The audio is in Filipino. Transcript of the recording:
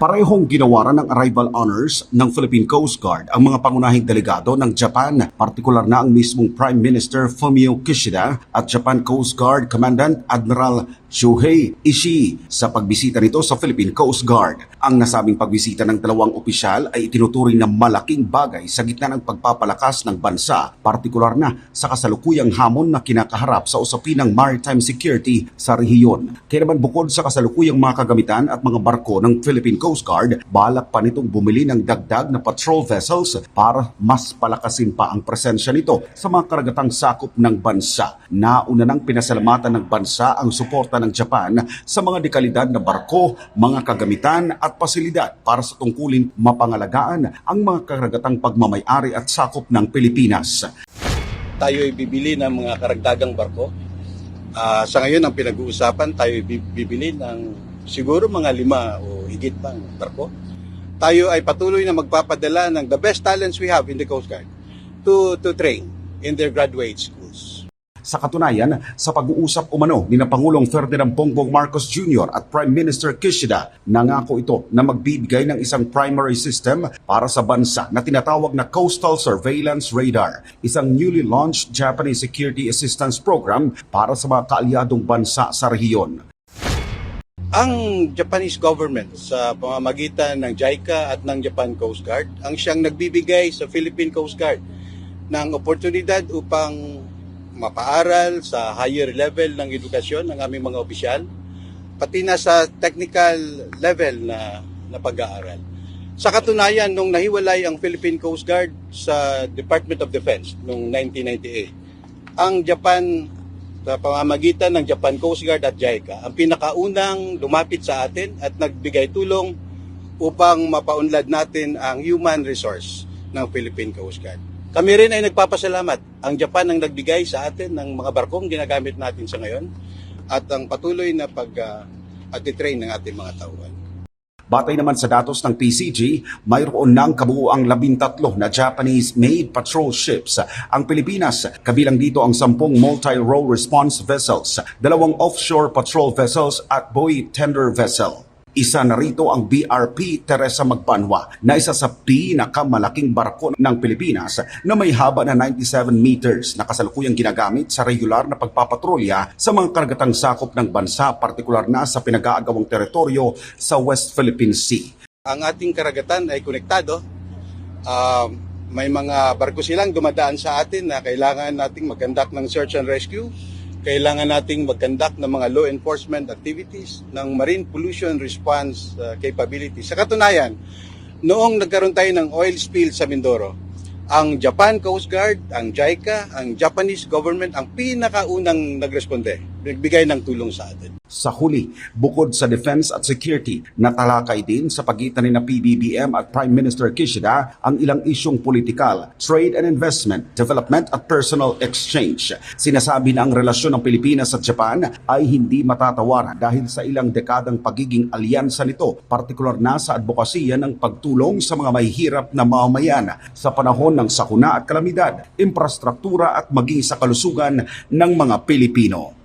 Parehong ginawaran ng arrival honors ng Philippine Coast Guard ang mga pangunahing delegado ng Japan, partikular na ang mismong Prime Minister Fumio Kishida at Japan Coast Guard Commandant Admiral Shuhei Ishii sa pagbisita nito sa Philippine Coast Guard. Ang nasabing pagbisita ng dalawang opisyal ay itinuturing na malaking bagay sa gitna ng pagpapalakas ng bansa, partikular na sa kasalukuyang hamon na kinakaharap sa usapin ng maritime security sa rehiyon. Kaya naman bukod sa kasalukuyang mga kagamitan at mga barko ng Philippine Coast Guard, balak pa nitong bumili ng dagdag na patrol vessels para mas palakasin pa ang presensya nito sa mga karagatang sakop ng bansa. Nauna nang pinasalamatan ng bansa ang suporta ng Japan sa mga dekalidad na barko, mga kagamitan at pasilidad para sa tungkulin mapangalagaan ang mga karagatang pagmamayari at sakop ng Pilipinas. tayo ay bibili ng mga karagdagang barko. Ah, sa ngayon, ang pinag-uusapan, tayo ay bi- bibili ng siguro mga lima o higit pang barko. Tayo ay patuloy na magpapadala ng the best talents we have in the Coast Guard to, to train in their graduate schools. Sa katunayan, sa pag-uusap umano ni na Pangulong Ferdinand Bongbong Marcos Jr. at Prime Minister Kishida, nangako ito na magbibigay ng isang primary system para sa bansa na tinatawag na Coastal Surveillance Radar, isang newly launched Japanese Security Assistance Program para sa mga kaalyadong bansa sa rehiyon. Ang Japanese government sa pamamagitan ng JICA at ng Japan Coast Guard ang siyang nagbibigay sa Philippine Coast Guard ng oportunidad upang mapaaral sa higher level ng edukasyon ng aming mga opisyal pati na sa technical level na, na pag-aaral. Sa katunayan, nung nahiwalay ang Philippine Coast Guard sa Department of Defense noong 1998, ang Japan sa pamamagitan ng Japan Coast Guard at JICA, ang pinakaunang lumapit sa atin at nagbigay tulong upang mapaunlad natin ang human resource ng Philippine Coast Guard. Kami rin ay nagpapasalamat. Ang Japan ang nagbigay sa atin ng mga barkong ginagamit natin sa ngayon at ang patuloy na pag uh, at train ng ating mga tauhan. Batay naman sa datos ng PCG, mayroon ng kabuuang labintatlo na Japanese-made patrol ships. Ang Pilipinas, kabilang dito ang sampung multi-role response vessels, dalawang offshore patrol vessels at buoy tender vessel. Isa na rito ang BRP Teresa Magbanwa na isa sa pinakamalaking barko ng Pilipinas na may haba na 97 meters na kasalukuyang ginagamit sa regular na pagpapatrolya sa mga karagatang sakop ng bansa, partikular na sa pinag-aagawang teritoryo sa West Philippine Sea. Ang ating karagatan ay konektado. Um, may mga barko silang dumadaan sa atin na kailangan nating mag-conduct ng search and rescue. Kailangan nating mag-conduct ng mga law enforcement activities, ng marine pollution response uh, capability. Sa katunayan, noong nagkaroon tayo ng oil spill sa Mindoro, ang Japan Coast Guard, ang JICA, ang Japanese government ang pinakaunang nagresponde, nagbigay ng tulong sa atin. Sa huli, bukod sa defense at security, natalakay din sa pagitan ni na PBBM at Prime Minister Kishida ang ilang isyong politikal, trade and investment, development at personal exchange. Sinasabi na ang relasyon ng Pilipinas at Japan ay hindi matatawaran dahil sa ilang dekadang pagiging alyansa nito, partikular na sa advokasya ng pagtulong sa mga mahihirap na mamamayan sa panahon ng sakuna at kalamidad, infrastruktura at maging sa kalusugan ng mga Pilipino.